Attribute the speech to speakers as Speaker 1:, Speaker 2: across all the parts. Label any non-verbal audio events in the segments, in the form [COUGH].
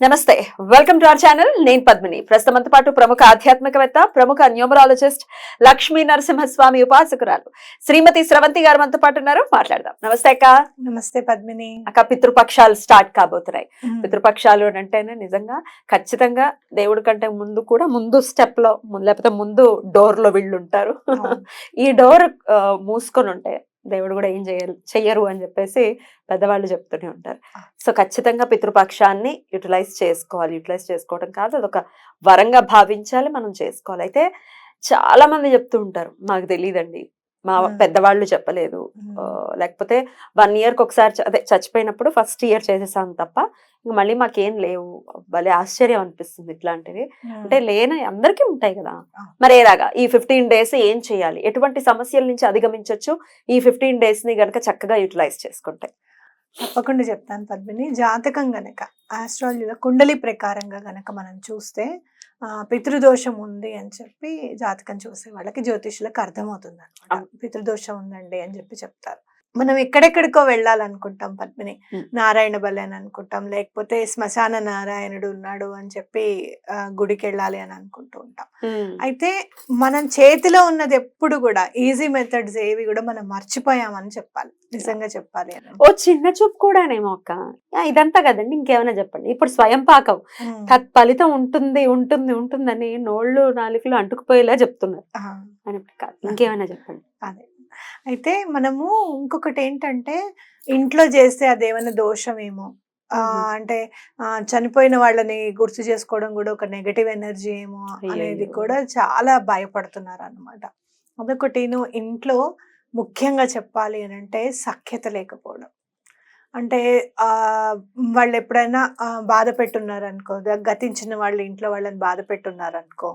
Speaker 1: నమస్తే. Welcome to our channel నేను పద్మిని. ప్రస్తుతంతో పాటు ప్రముఖ ఆధ్యాత్మికవేత్త ప్రముఖ న్యూమరాలజిస్ట్ లక్ష్మీ నరసింహస్వామి ఉపాసకురాలు శ్రీమతి స్రవంతి గారు మనతో పాటు ఉన్నారు. మాట్లాడదాం. నమస్తే అక్క.
Speaker 2: నమస్తే పద్మిని.
Speaker 1: అక్క పితృపక్షాలు స్టార్ట్ కాబోతున్నాయి. పితృపక్షాలు అంటేనే నిజంగా ఖచ్చితంగా దేవుడి కంటే ముందు కూడా ముందు స్టెప్లో లేకపోతే ముందు డోర్లో వీళ్ళు ఉంటారు. ఈ డోర్ మూసుకొని ఉంటే దేవుడు కూడా ఏం చేయరు చెయ్యరు అని చెప్పేసి పెద్దవాళ్ళు చెప్తూనే ఉంటారు. సో ఖచ్చితంగా పితృపక్షాన్ని యూటిలైజ్ చేసుకోవాలి. యూటిలైజ్ చేసుకోవడం కాదు అదొక వరంగా భావించాలి మనం చేసుకోవాలి. అయితే చాలా మంది చెప్తూ ఉంటారు మాకు తెలియదండి మా. పెద్దవాళ్ళు చెప్పలేదు. లేకపోతే వన్ ఇయర్కి ఒకసారి అదే చచ్చిపోయినప్పుడు ఫస్ట్ ఇయర్ చేసేసాను తప్ప ఇంక మళ్ళీ మాకేం లేవు. భలే ఆశ్చర్యం అనిపిస్తుంది ఇట్లాంటివి. అంటే లేని అందరికీ ఉంటాయి కదా. మరి ఎలాగా ఈ ఫిఫ్టీన్ డేస్ ఏం చేయాలి? ఎటువంటి సమస్యల నుంచి అధిగమించవచ్చు ఈ ఫిఫ్టీన్ డేస్ని గనక చక్కగా యూటిలైజ్ చేసుకుంటే.
Speaker 2: తప్పకుండా చెప్తాను పద్మిని. జాతకం గనక ఆస్ట్రాలజీలో కుండలి ప్రకారంగా గనక మనం చూస్తే పితృదోషం ఉంది అని చెప్పి జాతకం చూసే వాళ్ళకి జ్యోతిష్యులకు అర్థమవుతుంది అనమాట. పితృదోషం ఉందండి అని చెప్పి చెప్తారు మనం ఎక్కడెక్కడికో వెళ్ళాలనుకుంటాం పద్మిని. నారాయణ బలి అని అనుకుంటాం లేకపోతే శ్మశాన నారాయణుడు ఉన్నాడు అని చెప్పి గుడికి వెళ్ళాలి అని అనుకుంటూ ఉంటాం. అయితే మనం చేతిలో ఉన్నది ఎప్పుడు కూడా ఈజీ మెథడ్స్ ఏవి కూడా మనం మర్చిపోయామని చెప్పాలి. నిజంగా చెప్పాలి అని.
Speaker 1: ఓ చిన్న చూపు కూడానేమో అక్క. ఇదంతా కదండి ఇంకేమైనా చెప్పండి. ఇప్పుడు స్వయం పాకం. ఫలితం ఉంటుంది ఉంటుంది ఉంటుందని నోళ్ళు నాలుకలు అంటుకుపోయేలా చెప్తున్నారు. అని కాదు. ఇంకేమైనా చెప్పండి.
Speaker 2: అదే. అయితే మనము ఇంకొకటి ఏంటంటే ఇంట్లో చేస్తే అదేమైనా దోషమేమో. అంటే చనిపోయిన వాళ్ళని గుర్తు చేసుకోవడం కూడా ఒక నెగటివ్ ఎనర్జీ ఏమో అనేది. కూడా చాలా భయపడుతున్నారు అనమాట అదొకటి నువ్వు ఇంట్లో ముఖ్యంగా చెప్పాలి అని అంటే సఖ్యత లేకపోవడం అంటే ఆ వాళ్ళు ఎప్పుడైనా బాధ పెట్టున్నారు అనుకో గతించిన వాళ్ళు ఇంట్లో వాళ్ళని బాధ పెట్టున్నారు అనుకో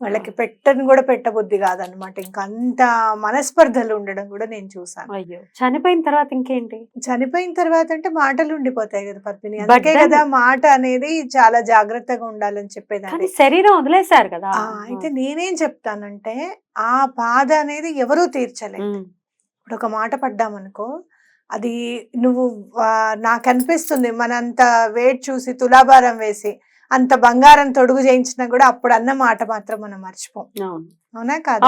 Speaker 2: వాళ్ళకి పెట్టని కూడా పెట్టబుద్ధి కాదనమాట ఇంకా అంత మనస్పర్ధలు ఉండడం కూడా నేను చూసాను
Speaker 1: అయ్యో! చనిపోయిన తర్వాత ఇంకేంటి?
Speaker 2: చనిపోయిన తర్వాత అంటే మాటలు ఉండిపోతాయి కదా పద్మిని. అందుకే కదా మాట అనేది చాలా జాగ్రత్తగా ఉండాలని చెప్పేదాన్ని.
Speaker 1: శరీరం వదిలేశారు కదా?
Speaker 2: అయితే నేనేం చెప్తానంటే ఆ బాధ అనేది ఎవరూ తీర్చలేదు. ఇప్పుడు ఒక మాట పడ్డామనుకో అది నువ్వు నాకు అనిపిస్తుంది మనంత వెయిట్ చూసి తులాభారం వేసి అంత బంగారం తొడుగు చేయించినా కూడా అప్పుడు అన్న మాట మాత్రం మనం మర్చిపోం.
Speaker 1: అవును.
Speaker 2: కాదు?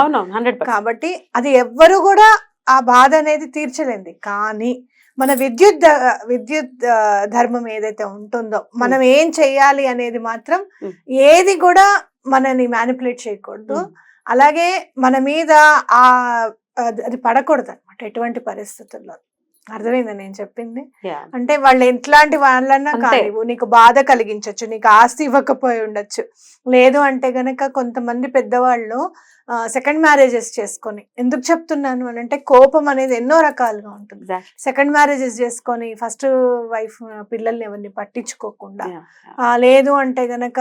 Speaker 2: కాబట్టి అది ఎవ్వరు కూడా ఆ బాధ అనేది తీర్చలేంది కానీ మన విద్యుత్ విద్యుత్ ధర్మం ఏదైతే ఉంటుందో మనం ఏం చెయ్యాలి అనేది మాత్రం. ఏది కూడా మనని మ్యానిపులేట్ చేయకూడదు. అలాగే మన మీద ఆ అది- అది పడకూడదు అనమాట ఎటువంటి పరిస్థితుల్లో. అర్థమైందా నేను చెప్పింది. అంటే వాళ్ళు ఎట్లాంటి వాళ్ళన్నా. కానివ్వు నీకు బాధ కలిగించవచ్చు నీకు ఆస్తి ఇవ్వకపోయి ఉండొచ్చు లేదు అంటే గనక కొంతమంది పెద్దవాళ్ళు సెకండ్ మ్యారేజెస్ చేసుకొని ఎందుకు చెప్తున్నాను అని అంటే కోపం అనేది ఎన్నో రకాలుగా ఉంటుంది. సెకండ్ మ్యారేజెస్ చేసుకొని ఫస్ట్ వైఫ్ పిల్లల్ని ఎవరిని పట్టించుకోకుండా లేదు అంటే గనక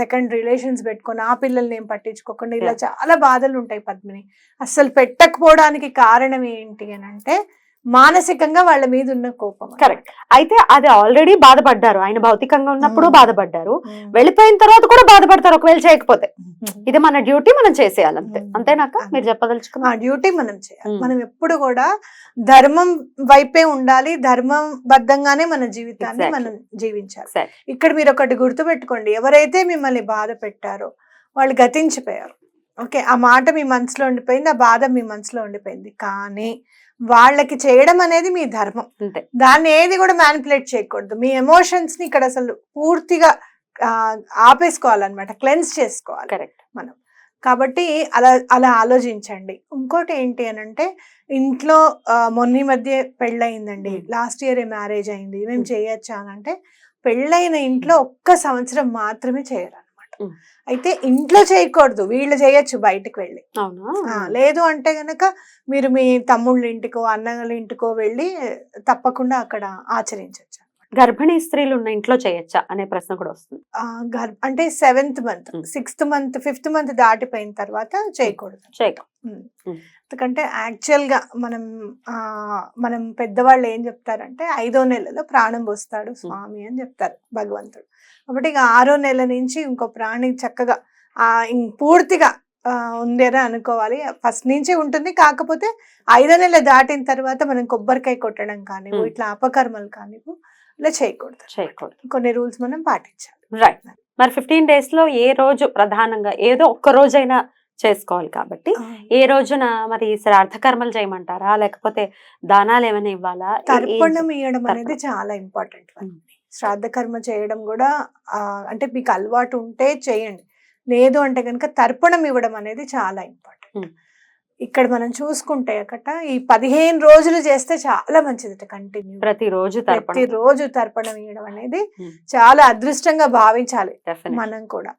Speaker 2: సెకండ్ రిలేషన్స్ పెట్టుకొని ఆ పిల్లల్ని ఏం పట్టించుకోకుండా ఇలా. చాలా బాధలు ఉంటాయి పద్మిని అసలు పెట్టకపోవడానికి కారణం ఏంటి అని అంటే మానసికంగా వాళ్ళ మీద ఉన్న కోపం.
Speaker 1: Correct. అయితే అది ఆల్రెడీ బాధపడ్డారు ఆయన భౌతికంగా ఉన్నప్పుడు
Speaker 2: ఉమ్.
Speaker 1: బాధపడ్డారు
Speaker 2: ఉమ్.
Speaker 1: వెళ్ళిపోయిన తర్వాత కూడా బాధపడతారు ఒకవేళ చేయకపోతే ఇది మన డ్యూటీ మనం చేసేయాలి అంతే. అంతేనాక
Speaker 2: అంతే.
Speaker 1: మీరు చెప్పదలుచుకున్నా
Speaker 2: డ్యూటీ మనం చేయాలి. మనం ఎప్పుడు కూడా ధర్మం వైపే ఉండాలి ధర్మం బద్ధంగానే మన జీవితాన్ని. మనం జీవించాలి ఇక్కడ మీరు ఒకటి గుర్తుపెట్టుకోండి ఎవరైతే మిమ్మల్ని బాధ పెట్టారో వాళ్ళు గతించిపోయారు ఓకే ఆ మాట మీ మనసులో ఉండిపోయింది ఆ బాధ మీ మనసులో ఉండిపోయింది కానీ వాళ్ళకి చేయడం అనేది మీ ధర్మం.
Speaker 1: అంతే.
Speaker 2: దాన్ని ఏది కూడా మ్యానిపులేట్ చేయకూడదు. మీ ఎమోషన్స్ని ఇక్కడ అసలు పూర్తిగా ఆపేసుకోవాలన్నమాట. క్లెన్స్ చేసుకోవాలి
Speaker 1: కరెక్ట్
Speaker 2: కాబట్టి అలా అలా ఆలోచించండి. ఇంకోటి ఏంటి అని అంటే ఇంట్లో మొన్న మధ్య పెళ్ళయిందండి. లాస్ట్ ఇయర్ మ్యారేజ్ అయింది. మేము. చేయొచ్చా అని అంటే పెళ్ళైన ఇంట్లో ఒక్క సంవత్సరం మాత్రమే చేయరు. అయితే ఇంట్లో చేయకూడదు వీళ్ళు చేయొచ్చు బయటకు వెళ్ళి. లేదు అంటే గనక మీరు మీ తమ్ముళ్ళ ఇంటికో అన్నల ఇంటికో వెళ్ళి తప్పకుండా అక్కడ ఆచరించవచ్చు
Speaker 1: గర్భిణీ స్త్రీలు ఉన్న ఇంట్లో చేయొచ్చా? అనే ప్రశ్న కూడా వస్తుంది.
Speaker 2: అంటే seventh month. Sixth month fifth month దాటిపోయిన తర్వాత చేయకూడదు.
Speaker 1: చేయక.
Speaker 2: Mm. ఎందుకంటే యాక్చువల్గా మనం ఆ మనం పెద్దవాళ్ళు ఏం చెప్తారంటే ఐదో నెలలో ప్రాణం పోస్తాడు స్వామి అని చెప్తారు భగవంతుడు. కాబట్టి ఇక ఆరో నెల నుంచి ఇంకో ప్రాణి చక్కగా ఆ ఇం- పూర్తిగా ఆ, ఉంది అని అనుకోవాలి. ఫస్ట్ నుంచి ఉంటుంది. కాకపోతే ఐదో నెల దాటిన తర్వాత మనం కొబ్బరికాయ కొట్టడం కానివ్వు. ఇట్లా అపకర్మలు కానివ్వు ఇలా చేయకూడదు
Speaker 1: చేయకూడదు.
Speaker 2: కొన్ని రూల్స్ మనం పాటించాలి.
Speaker 1: రైట్ మరి ఫిఫ్టీన్ డేస్లో ఏ రోజు ప్రధానంగా ఏదో ఒక్క రోజైనా చేసుకోవాలి కాబట్టి ఏ రోజున మరి శ్రాద్ధ కర్మలు చేయమంటారా? లేకపోతే దానాలు ఏమైనా ఇవ్వాలా?
Speaker 2: తర్పణం ఇవ్వడం అనేది. చాలా ఇంపార్టెంట్
Speaker 1: ఉమ్.
Speaker 2: శ్రాద్ధ కర్మ చేయడం కూడా అంటే మీకు అలవాటు ఉంటే చేయండి. లేదు అంటే కనుక తర్పణం ఇవ్వడం అనేది చాలా ఇంపార్టెంట్. ఇక్కడ మనం చూసుకుంటే అక్కడ ఈ పదిహేను రోజులు చేస్తే చాలా మంచిది కంటిన్యూ
Speaker 1: ప్రతిరోజు తర్పణం
Speaker 2: ప్రతి రోజు తర్పణం ఇవ్వడం అనేది
Speaker 1: ఉమ్.
Speaker 2: చాలా అదృష్టంగా భావించాలి. మనం కూడా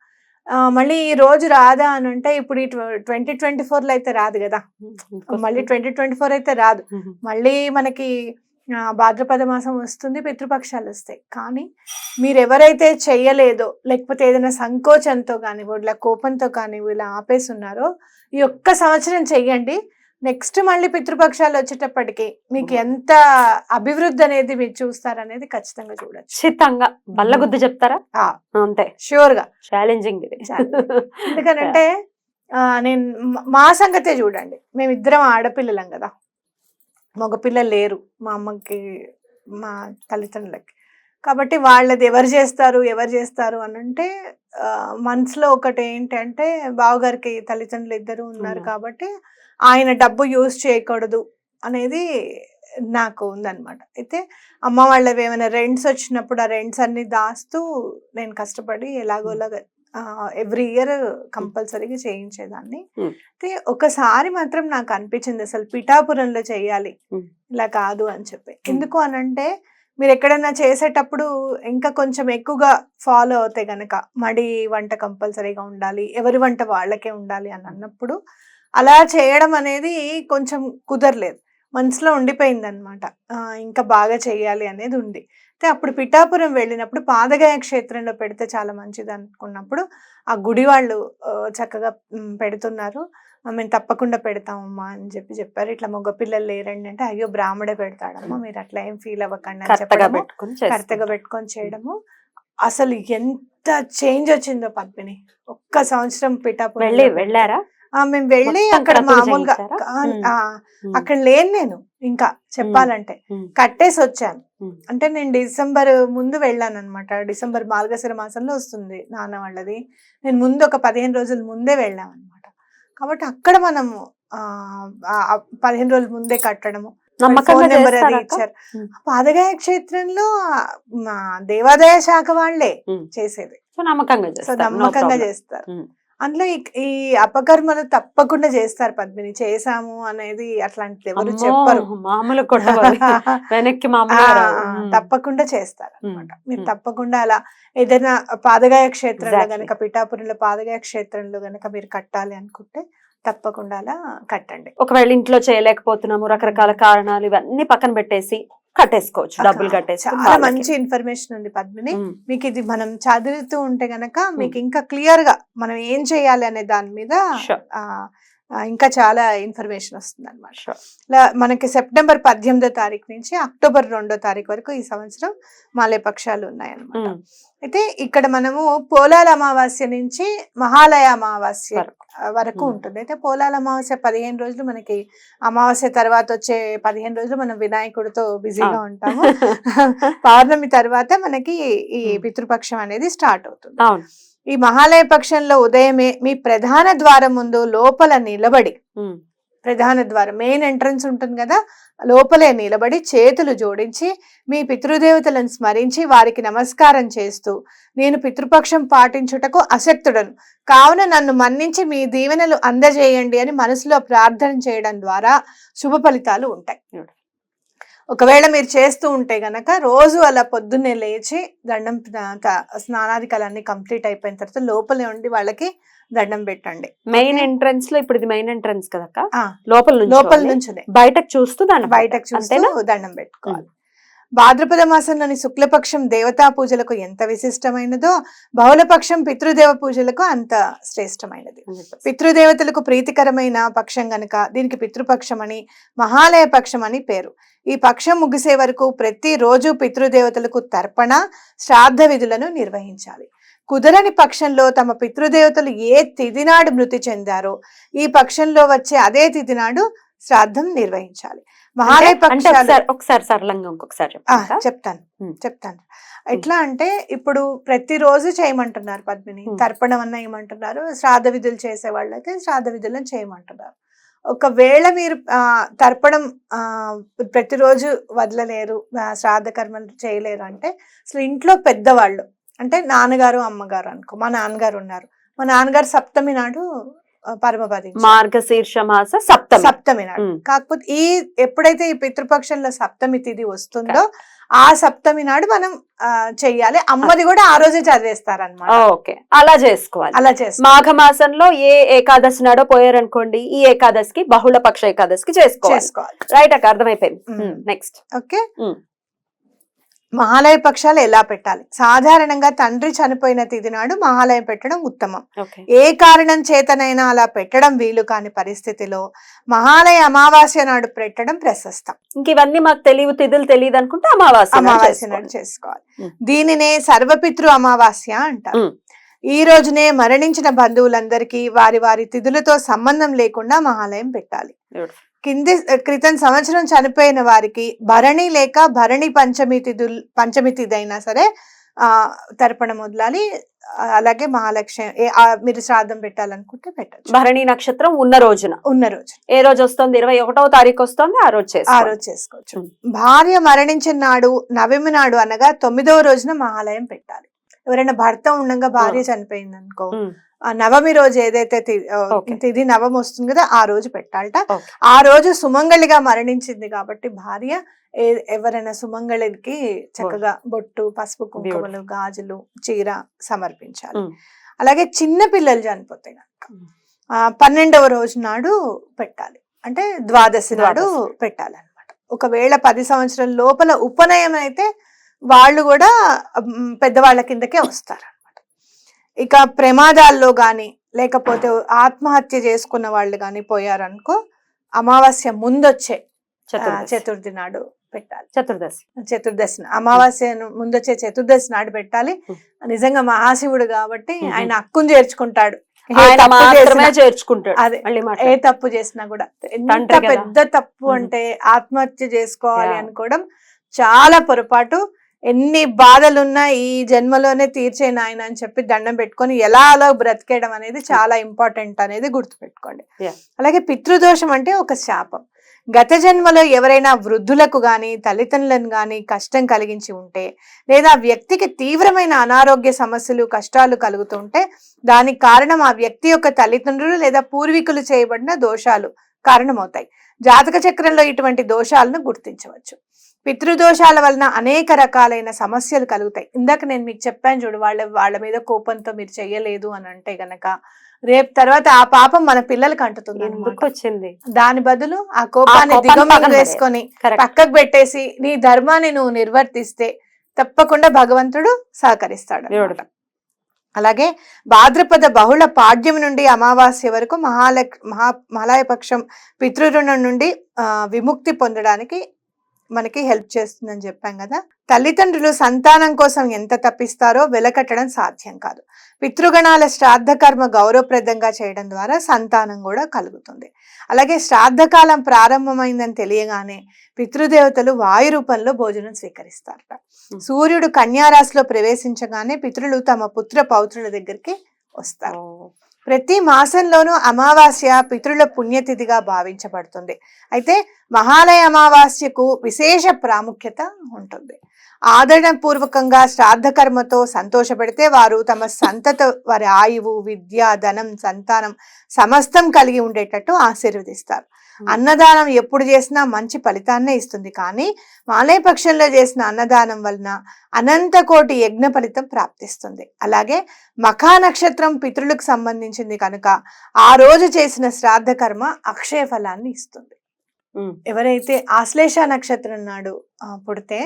Speaker 2: మళ్ళీ ఈ రోజు రాదా అని అంటే ఇప్పుడు ఈ ట్వంటీ ట్వంటీ ఫోర్లో అయితే రాదు కదా
Speaker 1: ఉమ్.
Speaker 2: మళ్ళీ ట్వంటీ ట్వంటీ ఫోర్ అయితే రాదు
Speaker 1: ఉమ్.
Speaker 2: మళ్ళీ మనకి భాద్రపద మాసం వస్తుంది పితృపక్షాలు వస్తాయి కానీ మీరు ఎవరైతే చెయ్యలేదో లేకపోతే ఏదైనా సంకోచంతో కానివ్వు ఇలా కోపంతో కానివ్వు ఇలా ఆపేసి ఉన్నారో ఈ ఒక్క సంవత్సరం చెయ్యండి. నెక్స్ట్ మళ్ళీ పితృపక్షాలు వచ్చేటప్పటికి మీకు ఎంత అభివృద్ధి అనేది మీరు చూస్తారనేది ఖచ్చితంగా చూడొచ్చు.
Speaker 1: ఖచ్చితంగా. బల్లగుద్దు చెప్తారా?
Speaker 2: ఆ.
Speaker 1: అంతే.
Speaker 2: షూర్గా
Speaker 1: ఛాలెంజింగ్ ఇది
Speaker 2: ఎందుకనంటే ఆ, నేను మ- మా సంగతే చూడండి. మేమిద్దరం ఆడపిల్లలం కదా. మగపిల్లలు లేరు. మా అమ్మకి మా తల్లిదండ్రులకి. కాబట్టి వాళ్ళది ఎవరు చేస్తారు ఎవరు చేస్తారు అని అంటే మనసులో ఒకటి ఏంటంటే బావగారికి తల్లిదండ్రులు ఇద్దరు ఉన్నారు. కాబట్టి ఆయన డబ్బు యూజ్ చేయకూడదు అనేది నాకు ఉందన్నమాట. అయితే అమ్మ వాళ్ళవి ఏమైనా రెంట్స్ వచ్చినప్పుడు ఆ రెంట్స్ అన్ని దాస్తూ నేను కష్టపడి ఎలాగోలాగా ఎవ్రీ ఇయర్ కంపల్సరీగా చేయించేదాన్ని. అయితే ఒకసారి మాత్రం నాకు అనిపించింది అసలు పిఠాపురంలో చేయాలి. ఇలా కాదు అని చెప్పి. ఎందుకు అనంటే మీరు ఎక్కడైనా చేసేటప్పుడు ఇంకా కొంచెం ఎక్కువగా ఫాలో అవుతాయి గనక మడి వంట కంపల్సరీగా ఉండాలి ఎవరి వంట వాళ్ళకే ఉండాలి అని అన్నప్పుడు అలా చేయడం అనేది కొంచెం కుదరలేదు. మనసులో ఉండిపోయింది అనమాట ఇంకా బాగా చేయాలి అనేది ఉంది. అయితే అప్పుడు పిఠాపురం వెళ్ళినప్పుడు పాదగాయ క్షేత్రంలో పెడితే చాలా మంచిది అనుకున్నప్పుడు ఆ గుడి వాళ్ళు చక్కగా పెడుతున్నారు. మేము తప్పకుండా పెడతామమ్మా అని చెప్పి చెప్పారు. ఇట్లా మగ పిల్లలు లేరండి అంటే అయ్యో బ్రాహ్మడే పెడతాడమ్మా మీరు అట్లా ఏం ఫీల్ అవ్వకండి అని చెప్పడము
Speaker 1: పెట్టుకుని
Speaker 2: కరెక్ట్గా. పెట్టుకొని చేయడము. అసలు ఎంత చేంజ్ వచ్చిందో పద్మిని. ఒక్క సంవత్సరం పిఠాపురం
Speaker 1: వెళ్ళి వెళ్ళారా?
Speaker 2: మేము వెళ్ళి అక్కడ మామూలుగా. అక్కడ లేను నేను ఇంకా చెప్పాలంటే. కట్టేసి వచ్చాను. అంటే నేను డిసెంబర్ ముందు వెళ్ళాను అనమాట డిసెంబర్ మార్గశిర మాసంలో వస్తుంది నాన్న వాళ్ళది. నేను ముందు ఒక పదిహేను రోజుల ముందే వెళ్ళాను అనమాట కాబట్టి అక్కడ మనము పదిహేను రోజుల ముందే కట్టడము. నెంబర్ అది? ఇచ్చారు. పాదగాయ క్షేత్రంలో దేవాదాయ శాఖ వాళ్ళే
Speaker 1: ఉమ్.
Speaker 2: చేసేది.
Speaker 1: సో నమ్మకంగా చేస్తారు.
Speaker 2: అందులో ఈ- అపకర్మలు తప్పకుండా చేస్తారు పద్మిని చేసాము అనేది అట్లాంటిది ఎవరు చెప్పరు
Speaker 1: మామూలు [LAUGHS] వెనక్కి.
Speaker 2: తప్పకుండా చేస్తారు. అనమాట మీరు. తప్పకుండా అలా ఏదైనా పాదగాయ క్షేత్రంలో. గనక పిఠాపురంలో పాదగాయ క్షేత్రంలో గనక మీరు కట్టాలి అనుకుంటే తప్పకుండా అలా కట్టండి
Speaker 1: ఒకవేళ ఇంట్లో చేయలేకపోతున్నాము రకరకాల కారణాలు ఇవన్నీ పక్కన పెట్టేసి కట్టేసుకోవచ్చు డబ్బులు కట్టేసి
Speaker 2: చాలా మంచి ఇన్ఫర్మేషన్ ఉంది పద్మిని. మీకు ఇది మనం చదువుతూ ఉంటే గనక మీకు ఇంకా క్లియర్గా మనం ఏం చేయాలి అనే దాని మీద ఇంకా చాలా ఇన్ఫర్మేషన్ వస్తుంది అనమాట ఇలా మనకి సెప్టెంబర్ పద్దెనిమిదో తారీఖు నుంచి అక్టోబర్ రెండో తారీఖు వరకు ఈ సంవత్సరం మాలయ పక్షాలు ఉన్నాయన్నమాట అయితే ఇక్కడ మనము పోలాల అమావాస్య నుంచి మహాలయ అమావాస్య
Speaker 1: వరకు. మ్మ్.
Speaker 2: ఉంటుంది. అయితే పోలాల అమావాస్య పదిహేను రోజులు మనకి అమావాస్య తర్వాత వచ్చే పదిహేను రోజులు మనం వినాయకుడితో బిజీగా ఉంటాము. [LAUGHS] పౌర్ణమి తర్వాత మనకి ఈ
Speaker 1: మ్మ్.
Speaker 2: పితృపక్షం అనేది స్టార్ట్ అవుతుంది. ఈ మహాలయ పక్షంలో ఉదయమే మీ ప్రధాన ద్వారం ముందు లోపల నిలబడి. ప్రధాన ద్వారం మెయిన్ ఎంట్రన్స్ ఉంటుంది కదా లోపలే నిలబడి చేతులు జోడించి మీ పితృదేవతలను స్మరించి వారికి నమస్కారం చేస్తూ నేను పితృపక్షం పాటించుటకు అశక్తుడను కావున నన్ను మన్నించి మీ దీవెనలు అందజేయండి అని మనసులో ప్రార్థన చేయడం ద్వారా శుభ ఫలితాలు ఉంటాయి. ఒకవేళ మీరు చేస్తూ ఉంటే గనక రోజు అలా పొద్దున్నే లేచి దండం స్నానాధికాలన్నీ కంప్లీట్ అయిపోయిన తర్వాత లోపలే ఉండి వాళ్ళకి దండం పెట్టండి.
Speaker 1: మెయిన్ ఎంట్రన్స్లో ఇప్పుడు ఇది మెయిన్ ఎంట్రన్స్
Speaker 2: ఆ,
Speaker 1: లోపల నుంచి
Speaker 2: లోపల నుంచునే.
Speaker 1: బయటకు చూస్తూ దాన్ని
Speaker 2: బయటకు చూస్తూ దండం పెట్టుకోవాలి. భాద్రపద మాసంలోని శుక్లపక్షం దేవతా పూజలకు ఎంత విశిష్టమైనదో బహుళపక్షం పితృదేవ పూజలకు అంత శ్రేష్టమైనది. పితృదేవతలకు ప్రీతికరమైన పక్షం గనుక దీనికి పితృపక్షం అని మహాలయ పక్షం అని పేరు. ఈ పక్షం ముగిసే వరకు ప్రతిరోజు పితృదేవతలకు తర్పణ శ్రాద్ధ విధులను నిర్వహించాలి. కుదరని పక్షంలో తమ పితృదేవతలు ఏ తిథి నాడు మృతి చెందారో ఈ పక్షంలో వచ్చే అదే తిథి నాడు శ్రాద్ధం నిర్వహించాలి మహాలయ పక్షాలు
Speaker 1: ఒకసారి సరళంగా ఇంకొకసారి?
Speaker 2: చెప్తాను. చెప్తాను ఎట్లా అంటే ఇప్పుడు ప్రతిరోజు చేయమంటున్నారు పద్మిని. తర్పణం అన్న ఏమంటున్నారు శ్రాద్ధ విధులు చేసే వాళ్ళకి శ్రాద్ధ విధులను చేయమంటున్నారు ఒకవేళ మీరు ఆ, తర్పణం ఆ, ప్రతిరోజు వదలలేరు శ్రాద్ధ కర్మలు చేయలేరు అంటే అసలు ఇంట్లో పెద్దవాళ్ళు అంటే నాన్నగారు అమ్మగారు అనుకో మా నాన్నగారు ఉన్నారు మా నాన్నగారు సప్తమి నాడు
Speaker 1: మార్గశీర్ష మాస సప్తమి.
Speaker 2: సప్తమి నాడు. కాకపోతే ఈ ఎప్పుడైతే ఈ పితృపక్షంలో సప్తమి తిథి వస్తుందో ఆ సప్తమి నాడు మనం చెయ్యాలి. అమ్మది కూడా ఆ రోజే చదివేస్తారన్నమాట.
Speaker 1: ఓకే. అలా చేసుకోవాలి.
Speaker 2: అలా చేస్తాం
Speaker 1: మాఘ మాసంలో ఏ ఏకాదశి నాడో పోయారనుకోండి ఈ ఏకాదశికి బహుళ పక్ష ఏకాదశికి చేసుకోవాలి. రైట్ అక్క అర్థమైపోయింది. Next
Speaker 2: okay. మహాలయ పక్షాలు ఎలా పెట్టాలి? సాధారణంగా తండ్రి చనిపోయిన తిథి నాడు మహాలయం పెట్టడం ఉత్తమం. ఏ కారణం చేతనైనా అలా పెట్టడం వీలు కాని పరిస్థితిలో మహాలయ అమావాస్య నాడు పెట్టడం ప్రశస్తం.
Speaker 1: ఇంక ఇవన్నీ మాకు తెలియవు తిథులు తెలియదు అనుకుంటే అమావాస్య
Speaker 2: అమావాస్య నాడు
Speaker 1: చేసుకోవాలి.
Speaker 2: దీనినే సర్వపితృ అమావాస్య అంటారు. ఈ రోజునే మరణించిన బంధువులందరికీ వారి వారి తిథులతో సంబంధం లేకుండా మహాలయం పెట్టాలి. కింది క్రితం సంవత్సరం చనిపోయిన వారికి భరణి లేక భరణి పంచమి తిథుల్ పంచమి తిథి అయినా సరే ఆ తర్పణం వదలాలి. ఆ, అలాగే మహాలక్ష్మి మీరు శ్రాద్ధం పెట్టాలనుకుంటే పెట్టచ్చు.
Speaker 1: భరణి నక్షత్రం ఉన్న రోజున.
Speaker 2: ఉన్న రోజు
Speaker 1: ఏ రోజు వస్తుంది? ఇరవై ఒకటో తారీఖు వస్తుంది ఆ రోజు
Speaker 2: ఆ. రోజు చేసుకోవచ్చు. భార్య మరణించిన నాడు నవమి నాడు అనగా తొమ్మిదవ రోజున మహాలయం పెట్టాలి. ఎవరైనా భర్త ఉండగా భార్య చనిపోయింది అనుకో నవమి రోజు ఏదైతే తి- ఆ,
Speaker 1: Okay.
Speaker 2: తిథి నవం వస్తుంది కదా ఆ రోజు పెట్టాలట. ఆ రోజు సుమంగళిగా మరణించింది కాబట్టి భార్య ఎవరైనా సుమంగళికి చక్కగా బొట్టు పసుపు కుంకుమలు గాజులు చీర సమర్పించాలి. అలాగే చిన్న పిల్లలు చనిపోతే కనుక పన్నెండవ రోజు నాడు పెట్టాలి. అంటే ద్వాదశి నాడు
Speaker 1: ద్వాదశి.
Speaker 2: పెట్టాలి అనమాట ఒకవేళ పది సంవత్సరాల లోపల ఉపనయనం అయితే వాళ్ళు కూడా పెద్దవాళ్ళ కిందకే వస్తారు అనమాట ఇక ప్రమాదాల్లో గాని లేకపోతే ఆత్మహత్య చేసుకున్న వాళ్ళు గాని పోయారనుకో అమావాస్య ముందొచ్చే చతుర్థి నాడు పెట్టాలి
Speaker 1: చతుర్దశి
Speaker 2: చతుర్దశి అమావాస్య ముందొచ్చే చతుర్దశి నాడు పెట్టాలి. నిజంగా మహాశివుడు కాబట్టి. ఆయన హక్కును చేర్చుకుంటాడు ఏ తప్పు చేసినా-
Speaker 1: చేర్చుకుంటాడు
Speaker 2: అదే
Speaker 1: మళ్ళీ
Speaker 2: ఏ
Speaker 1: మాట్లాడు.
Speaker 2: తప్పు చేసినా కూడా ఎంత. పెద్ద తప్పు. అంటే ఆత్మహత్య చేసుకోవాలి. అనుకోవడం చాలా పొరపాటు ఎన్ని బాధలున్నా ఈ జన్మలోనే తీర్చే నాయన అని చెప్పి దండం పెట్టుకొని ఎలా అలా బ్రతికేయడం అనేది చాలా ఇంపార్టెంట్ అనేది గుర్తుపెట్టుకోండి. అలాగే పితృదోషం అంటే ఒక శాపం. గత జన్మలో ఎవరైనా వృద్ధులకు గాని తల్లిదండ్రులను గాని కష్టం కలిగించి ఉంటే లేదా వ్యక్తికి తీవ్రమైన అనారోగ్య సమస్యలు కష్టాలు కలుగుతుంటే దానికి కారణం ఆ వ్యక్తి యొక్క తల్లిదండ్రులు లేదా పూర్వీకులు చేయబడిన దోషాలు కారణమవుతాయి. జాతక చక్రంలో ఇటువంటి దోషాలను గుర్తించవచ్చు. పితృదోషాల వలన అనేక రకాలైన సమస్యలు కలుగుతాయి. ఇందాక నేను మీకు చెప్పాను చూడు వాళ్ళ వాళ్ళ మీద కోపంతో మీరు చెయ్యలేదు అని అంటే గనక రేపు తర్వాత ఆ పాపం మన పిల్లలకి అంటుతుంది.
Speaker 1: వచ్చింది
Speaker 2: దాని బదులు ఆ కోపాన్ని
Speaker 1: పక్కన
Speaker 2: వేసుకొని పక్కకు పెట్టేసి నీ ధర్మాన్ని నువ్వు నిర్వర్తిస్తే తప్పకుండా భగవంతుడు సహకరిస్తాడు. అలాగే భాద్రపద బహుళ పాడ్యం నుండి అమావాస్య వరకు మహాలక్ మహా మహాలయపక్షం పితృరుణం నుండి ఆ, విముక్తి పొందడానికి మనకి హెల్ప్ చేస్తుందని చెప్పాం కదా. తల్లిదండ్రులు సంతానం కోసం ఎంత తప్పిస్తారో వెలకట్టడం సాధ్యం కాదు. పితృగణాల శ్రాద్ధ కర్మ గౌరవప్రదంగా చేయడం ద్వారా సంతానం కూడా కలుగుతుంది. అలాగే శ్రాద్ధ కాలం ప్రారంభమైందని తెలియగానే పితృదేవతలు వాయు రూపంలో భోజనం స్వీకరిస్తారట. సూర్యుడు కన్యారాశిలో ప్రవేశించగానే పితృలు తమ పుత్ర పౌత్రుల దగ్గరికి వస్తారు. ప్రతి మాసంలోనూ అమావాస్య పితృల పుణ్యతిథిగా భావించబడుతుంది. అయితే మహాలయ అమావాస్యకు విశేష ప్రాముఖ్యత ఉంటుంది. ఆదరణ పూర్వకంగా శ్రాద్ధ కర్మతో సంతోషపెడితే వారు తమ సంతత వారి ఆయువు విద్య ధనం సంతానం సమస్తం కలిగి ఉండేటట్టు ఆశీర్వదిస్తారు. అన్నదానం ఎప్పుడు చేసినా మంచి ఫలితాన్నే ఇస్తుంది. కానీ మాలయ పక్షంలో చేసిన అన్నదానం వలన అనంత కోటి యజ్ఞ ఫలితం ప్రాప్తిస్తుంది. అలాగే మఖా నక్షత్రం పితృలకు సంబంధించింది కనుక ఆ రోజు చేసిన శ్రాద్ధ కర్మ అక్షయ ఫలాన్ని ఇస్తుంది. ఎవరైతే ఆశ్లేష నక్షత్రం నాడు పుడితే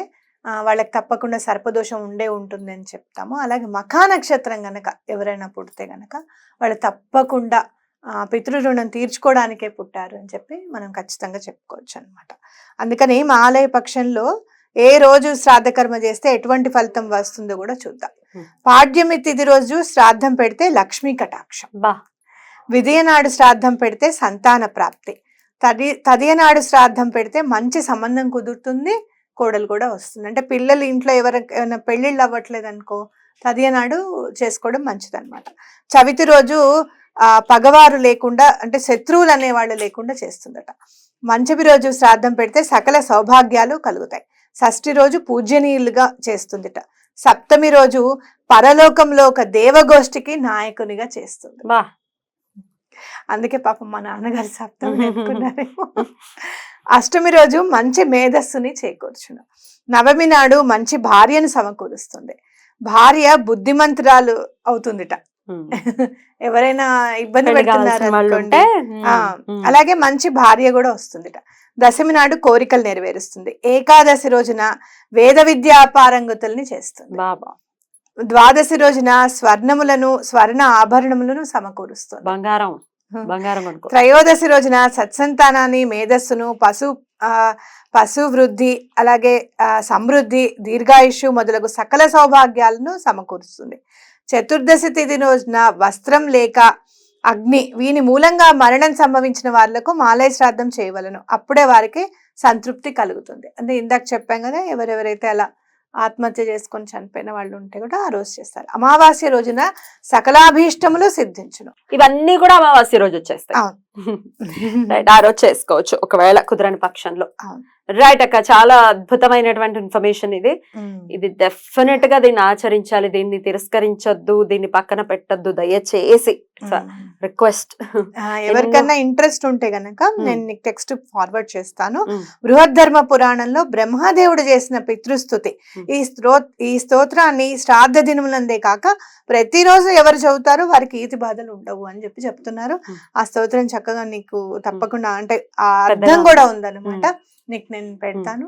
Speaker 2: ఆ, వాళ్ళకి తప్పకుండా సర్పదోషం ఉండే ఉంటుంది అని చెప్తాము. అలాగే మఖా నక్షత్రం గనక ఎవరైనా పుడితే గనక వాళ్ళు తప్పకుండా ఆ, పితృ రుణం తీర్చుకోవడానికే పుట్టారు అని చెప్పి మనం ఖచ్చితంగా చెప్పుకోవచ్చు అనమాట అందుకని మా ఆలయ పక్షంలో ఏ రోజు శ్రాద్ధ కర్మ చేస్తే ఎటువంటి ఫలితం వస్తుందో కూడా చూద్దాం. పాడ్యమి తిథి రోజు శ్రాద్ధం పెడితే లక్ష్మీ కటాక్షం.
Speaker 1: బా.
Speaker 2: విదయనాడు శ్రాద్ధం పెడితే సంతాన ప్రాప్తి. తది తదియనాడు శ్రాద్ధం పెడితే మంచి సంబంధం కుదురుతుంది కోడలు కూడా వస్తుంది. అంటే పిల్లలు ఇంట్లో ఎవరైనా పెళ్ళిళ్ళు అవ్వట్లేదు అనుకో తదియనాడు చేసుకోవడం మంచిదన్నమాట. చవితి రోజు పగవారు లేకుండా అంటే శత్రువులు అనేవాళ్ళు లేకుండా చేస్తుందట. మంచమి రోజు శ్రాద్ధం పెడితే సకల సౌభాగ్యాలు కలుగుతాయి. షష్ఠి రోజు పూజనీయులుగా చేస్తుందిట. సప్తమి రోజు పరలోకంలో ఒక దేవగోష్ఠికి నాయకునిగా చేస్తుంది. అందుకే పాపం మా నాన్నగారు సప్తమి నేర్చుకున్నారేమో అష్టమి రోజు మంచి మేధస్సుని చేకూర్చును. నవమి నాడు మంచి భార్యను సమకూరుస్తుంది. భార్య బుద్ధిమంతురాలు అవుతుందిట. ఎవరైనా ఇబ్బంది
Speaker 1: పెళ్ళి
Speaker 2: పెడుతున్నారు
Speaker 1: కావాల్సిన వాళ్ళు
Speaker 2: అనుకోండి.
Speaker 1: ఉంటే
Speaker 2: ఆ,
Speaker 1: ఉమ్.
Speaker 2: అలాగే మంచి భార్య కూడా వస్తుందిట. దశమి నాడు కోరికలు నెరవేరుస్తుంది. ఏకాదశి రోజున వేద విద్యా పారంగతుల్ని చేస్తుంది.
Speaker 1: బాబా
Speaker 2: ద్వాదశి రోజున స్వర్ణములను స్వర్ణ ఆభరణములను సమకూరుస్తుంది.
Speaker 1: బంగారం. బంగారం
Speaker 2: త్రయోదశి రోజున సత్సంతానాన్ని మేధస్సును పశు పశు వృద్ధి అలాగే ఆ, సమృద్ధి దీర్ఘాయుషు మొదలగు సకల సౌభాగ్యాలను సమకూరుస్తుంది. చతుర్దశి తిథి రోజున వస్త్రం లేక అగ్ని వీని మూలంగా మరణం సంభవించిన వాళ్ళకు మాలయ శ్రాద్ధం చేయవలను. అప్పుడే వారికి సంతృప్తి కలుగుతుంది. అంటే ఇందాక చెప్పాం కదా ఎవరెవరైతే అలా ఆత్మహత్య చేసుకొని చనిపోయిన వాళ్ళు ఉంటే కూడా ఆ రోజు చేస్తారు. అమావాస్య రోజున సకలాభీష్టములు సిద్ధించును.
Speaker 1: ఇవన్నీ కూడా అమావాస్య రోజు వచ్చేస్తాయి.
Speaker 2: అవును.
Speaker 1: రైట్ ఆ రోజు చేసుకోవచ్చు ఒకవేళ కుదరని పక్షంలో. రైట్ అక్క చాలా అద్భుతమైనటువంటి ఇన్ఫర్మేషన్ ఇది. ఇది డెఫినెట్గా దీన్ని ఆచరించాలి దీన్ని తిరస్కరించొద్దు దీన్ని పక్కన పెట్టొద్దు దయచేసి. రిక్వెస్ట్
Speaker 2: ఆ, ఎవరికన్నా ఇంట్రెస్ట్ ఉంటే గనక నేను నీకు టెక్స్ట్ ఫార్వర్డ్ చేస్తాను. బృహద్ధర్మ పురాణంలో బ్రహ్మదేవుడు చేసిన పితృస్తుతి
Speaker 1: Hmm.
Speaker 2: ఈ స్త్రో ఈ స్తోత్రాన్ని శ్రాద్ధ దినములందే కాక ప్రతిరోజు ఎవరు చదువుతారో వారికి ఈతి బాధలు ఉండవు అని చెప్పి చెప్తున్నారు. ఆ స్తోత్రం చక్కగా నీకు తప్పకుండా అంటే ఆ అర్థం కూడా
Speaker 1: ఉంది.
Speaker 2: ఉందన్నమాట. నీకు నేను పెడతాను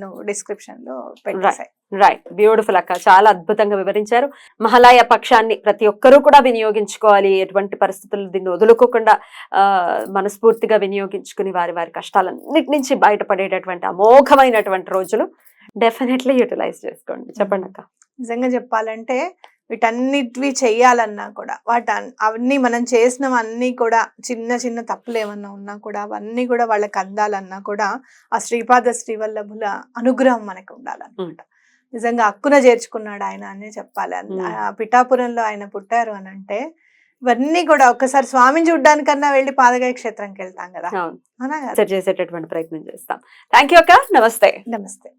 Speaker 2: నువ్వు డిస్క్రిప్షన్లో పెట్టేసాయి.
Speaker 1: రైట్. బ్యూటిఫుల్ అక్క. చాలా అద్భుతంగా వివరించారు. మహాలయ పక్షాన్ని ప్రతి ఒక్కరూ కూడా వినియోగించుకోవాలి. ఎటువంటి పరిస్థితుల్లో దీన్ని వదులుకోకుండా మనస్ఫూర్తిగా వినియోగించుకుని వారి వారి కష్టాలన్నిటి నుంచి బయటపడేటటువంటి అమోఘమైనటువంటి రోజులు. డెఫినెట్లీ యూటిలైజ్ చేసుకోండి. చెప్పండి అక్క.
Speaker 2: నిజంగా చెప్పాలంటే వీటన్నిటివి చెయ్యాలన్నా కూడా వాటి అవన్నీ మనం చేసినవన్నీ కూడా చిన్న చిన్న తప్పులు ఏమన్నా ఉన్నా కూడా అవన్నీ కూడా వాళ్ళకి అందాలన్నా కూడా ఆ శ్రీపాద శ్రీవల్లభుల అనుగ్రహం మనకు ఉండాలన్నమాట. నిజంగా అక్కున చేర్చుకున్నాడు ఆయన అనే చెప్పాలి. పిఠాపురంలో ఆయన పుట్టారు అని అంటే ఇవన్నీ కూడా ఒక్కసారి స్వామిని చూడ్డానికన్నా వెళ్ళి పాదగాయ క్షేత్రంకి వెళ్తాం కదా
Speaker 1: చేసేటటువంటి ప్రయత్నం చేస్తాం. థ్యాంక్ యూ అక్క. నమస్తే.
Speaker 2: నమస్తే.